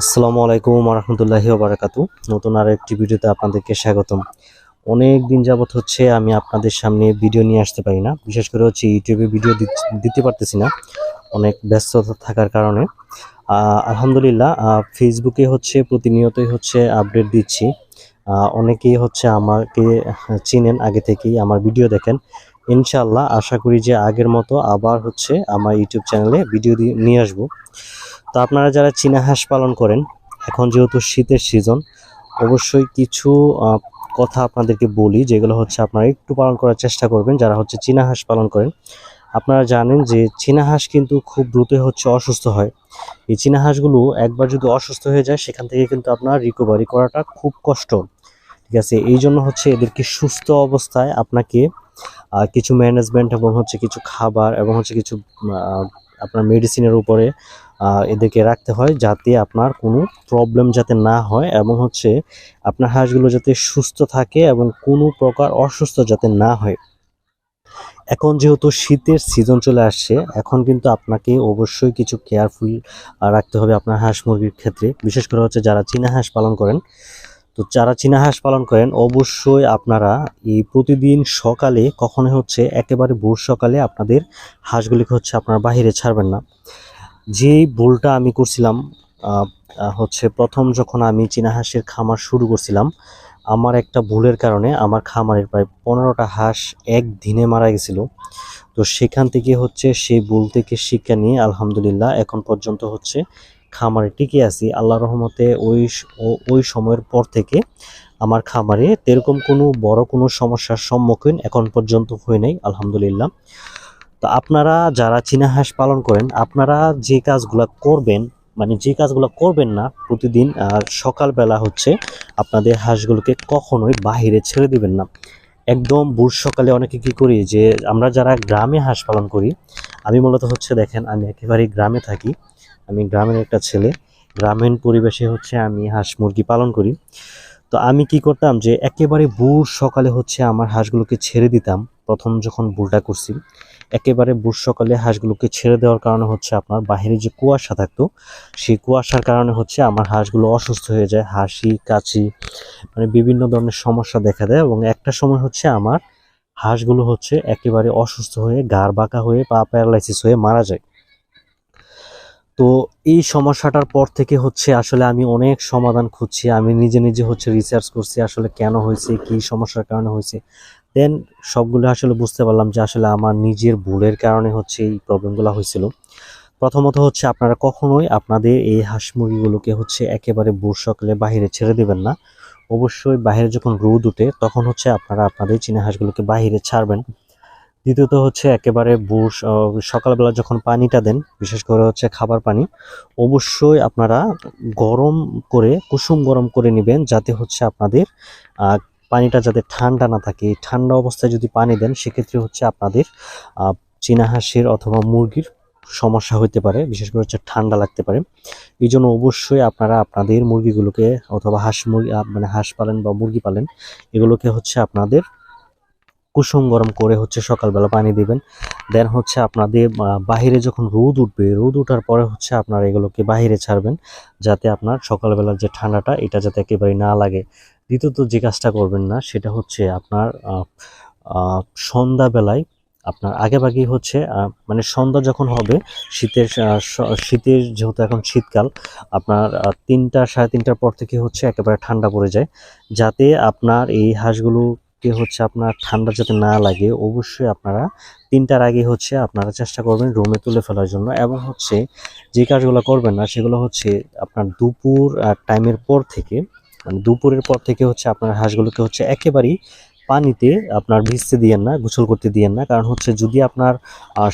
আসসালামু আলাইকুম রহমতুল্লাহি বারাকাতু। নতুন আর একটি ভিডিওতে আপনাদেরকে স্বাগতম। অনেক দিন যাবত হচ্ছে আমি আপনাদের সামনে ভিডিও নিয়ে আসতে পারি না। বিশেষ করে হচ্ছে ইউটিউবে ভিডিও দিতে পারতেছি না। অনেক ব্যস্ততা থাকার কারণে। আলহামদুলিল্লাহ ফেসবুকে হচ্ছে প্রতিনিয়তই হচ্ছে আপডেট দিচ্ছি। অনেকেই হচ্ছে আমাকে চিনেন আগে থেকেই, আমার ভিডিও দেখেন। ইনশাআল্লাহ, আশা করি যে আগের মতো আবার হচ্ছে আমার ইউটিউব চ্যানেলে ভিডিও নিয়ে আসব। তো আপনারা যারা চীনা হাঁস পালন করেন, এখন যেহেতু শীতের সিজন অবশ্যই কিছু কথা আপনাদেরকে বলি, যেগুলো হচ্ছে আপনারা একটু পালন করার চেষ্টা করবেন, যারা হচ্ছে চীনা হাঁস পালন করেন। আপনারা জানেন যে চীনা হাঁস কিন্তু খুব দ্রুতই হচ্ছে অসুস্থ হয়। এই চীনা হাঁসগুলো একবার যদি অসুস্থ হয়ে যায়, সেখান থেকে কিন্তু আপনার রিকভারি করাটা খুব কষ্ট। ঠিক আছে? এই জন্য হচ্ছে এদেরকে সুস্থ অবস্থায় আপনাকে কিছু ম্যানেজমেন্ট এবং হচ্ছে কিছু খাবার এবং হচ্ছে কিছু আপনার মেডিসিনের উপরে এদেরকে রাখতে হয় যাতে আপনার কোনো প্রবলেম যাতে না হয় এবং হচ্ছে আপনার হাঁসগুলো যাতে সুস্থ থাকে এবং কোনো প্রকার অসুস্থ যাতে না হয়। এখন যেহেতু শীতের সিজন চলে আসছে, এখন কিন্তু আপনাকে অবশ্যই কিছু কেয়ারফুল রাখতে হবে আপনার হাঁস মুরগির ক্ষেত্রে। বিশেষ করে হচ্ছে যারা চীনা হাঁস পালন করেন, তো যারা চীনা হাঁস পালন করেন, অবশ্যই আপনারা এই প্রতিদিন সকালে কখনো হচ্ছে একেবারে ভোর সকালে আপনাদের হাঁসগুলিকে হচ্ছে আপনারা বাহিরে ছাড়বেন না। যেই ভুলটা আমি করছিলাম হচ্ছে প্রথম যখন আমি চীনা হাঁসের খামার শুরু করছিলাম, আমার একটা ভুলের কারণে আমার খামারের প্রায় পনেরোটা হাঁস এক দিনে মারা গেছিল। তো সেখান থেকে হচ্ছে সেই ভুল থেকে শিক্ষা নিয়ে আলহামদুলিল্লাহ এখন পর্যন্ত হচ্ছে খামারে টিকে আছি। আল্লাহ রহমতে ওই ওই সময়ের পর থেকে আমার খামারে এরকম কোনো বড় কোনো সমস্যার সম্মুখীন এখন পর্যন্ত হয়ে নাই, আলহামদুলিল্লাহ। তো আপনারা যারা চীনা হাঁস পালন করেন, আপনারা যে কাজগুলো করবেন মানে যে কাজগুলো করবেন না, প্রতিদিন সকালবেলা হচ্ছে আপনাদের হাঁসগুলোকে কখনোই বাহিরে ছেড়ে দিবেন না। একদম ভোর সকালে অনেকে কি করি যে, আমরা যারা গ্রামে হাঁস পালন করি, আমি মূলত হচ্ছে দেখেন, আমি একেবারেই গ্রামে থাকি। আমি গ্রামের একটা ছেলে, গ্রামীণ পরিবেশে হচ্ছে আমি হাঁস মুরগি পালন করি। তো আমি কি করতাম যে, একেবারে ভোর সকালে হচ্ছে আমার হাঁসগুলোকে ছেড়ে দিতাম। প্রথম যখন ভুলটা করছি, একেবারে ভোর সকালে হাঁসগুলোকে ছেড়ে দেওয়ার কারণে হচ্ছে আপনার বাহিরে যে কুয়াশা থাকতো, সেই কুয়াশার কারণে হচ্ছে আমার হাঁসগুলো অসুস্থ হয়ে যায়। হাসি কাশি মানে বিভিন্ন ধরনের সমস্যা দেখা দেয় এবং একটা সময় হচ্ছে আমার হাঁসগুলো হচ্ছে একেবারে অসুস্থ হয়ে গাড় বাঁকা হয়ে, পা প্যারালাইসিস হয়ে মারা যায়। তো এই সমস্যাটার পর থেকে হচ্ছে আসলে আমি অনেক সমাধান খুঁজছি, আমি নিজে নিজে হচ্ছে রিসার্চ করছি আসলে কেন হয়েছে, কি সমস্যার কারণে হয়েছে। দেন সবগুলো আসলে বুঝতে পারলাম যে আসলে আমার নিজের ভুলের কারণে হচ্ছে এই প্রবলেমগুলো হয়েছিল। প্রথমত হচ্ছে আপনারা কখনোই আপনাদের এই হাঁস মুরগিগুলোকে হচ্ছে একেবারে ভোর সকালে বাইরে ছেড়ে দেবেন না। অবশ্যই বাইরে যখন রোদ উঠে, তখন হচ্ছে আপনারা আপনাদের চীনা হাঁসগুলোকে বাইরে ছাড়বেন। দ্বিতীয়ত হচ্ছে একেবারে স- সকালবেলা যখন পানিটা দেন, বিশেষ করে হচ্ছে খাবার পানি, অবশ্যই আপনারা গরম করে, কুসুম গরম করে নেবেন যাতে হচ্ছে আপনাদের পানিটা যাতে ঠান্ডা না থাকে ঠান্ডা অবস্থায় যদি পানি দেন সেক্ষেত্রে হচ্ছে আপনাদের আহ, চীনা হাঁসের অথবা মুরগির সমস্যা হতে পারে বিশেষ করে হচ্ছে ঠান্ডা লাগতে পারে। এই জন্য অবশ্যই আপনারা আপনাদের মুরগিগুলোকে অথবা হাঁস মুরগি মানে হাঁস পালেন বা মুরগি পালেন এগুলোকে হচ্ছে আপনাদের কুসুম গরম করে হচ্ছে সকালবেলা পানি দিবেন। দেন হচ্ছে আপনাদের বাহিরে যখন রোদ উঠবে, রোদ ওঠার পরে হচ্ছে আপনারা এগুলোকে বাহিরে ছাড়বেন যাতে আপনার সকালবেলার যে ঠান্ডাটা, এটা যাতে একেবারে না লাগে। দ্বিতীয়ত যে কাজটা করবেন না, সেটা হচ্ছে আপনার সন্ধ্যাবেলায় আপনার আগেভাগেই হচ্ছে মানে সন্ধ্যা যখন হবে, শীতের শীতের যেহেতু এখন শীতকাল, আপনার তিনটা, সাড়ে তিনটার পর থেকে হচ্ছে একেবারে ঠান্ডা পড়ে যায়। যাতে আপনার এই হাঁসগুলোকে হচ্ছে আপনার ঠান্ডা যাতে না লাগে, অবশ্যই আপনারা তিনটার আগে হচ্ছে আপনারা চেষ্টা করবেন রুমে তুলে ফেলার জন্য। এবং হচ্ছে যে কাজগুলো করবেন না, সেগুলো হচ্ছে আপনার দুপুর টাইমের পর থেকে মানে দুপুরের পর থেকে হচ্ছে আপনার হাঁসগুলোকে হচ্ছে একেবারেই পানিতে আপনার ভিজতে দিয়েন না, গোসল করতে দিয়েন না। কারণ হচ্ছে যদি আপনার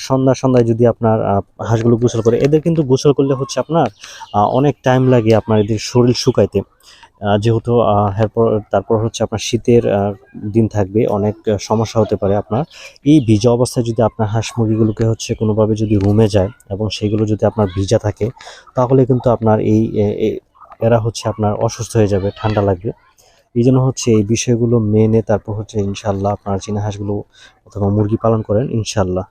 সন্ধ্যা সন্ধ্যায় যদি আপনার হাঁসগুলো গোসল করে, এদের কিন্তু গোসল করলে হচ্ছে আপনার অনেক টাইম লাগে আপনার এদের শরীর শুকাইতে। যেহেতু এরপর, তারপর হচ্ছে আপনার শীতের দিন থাকবে, অনেক সমস্যা হতে পারে আপনার। এই ভিজা অবস্থায় যদি আপনার হাঁস মুরগিগুলোকে হচ্ছে কোনোভাবে যদি রুমে যায় এবং সেগুলো যদি আপনার ভিজা থাকে, তাহলে কিন্তু আপনার এই এরা হচ্ছে আপনার অসুস্থ হয়ে যাবে, ঠান্ডা লাগবে। এই জন্য হচ্ছে এই বিষয়গুলো মেনে তারপর হচ্ছে ইনশাল্লাহ আপনার চীনা হাঁসগুলো অথবা মুরগি পালন করেন, ইনশাল্লাহ।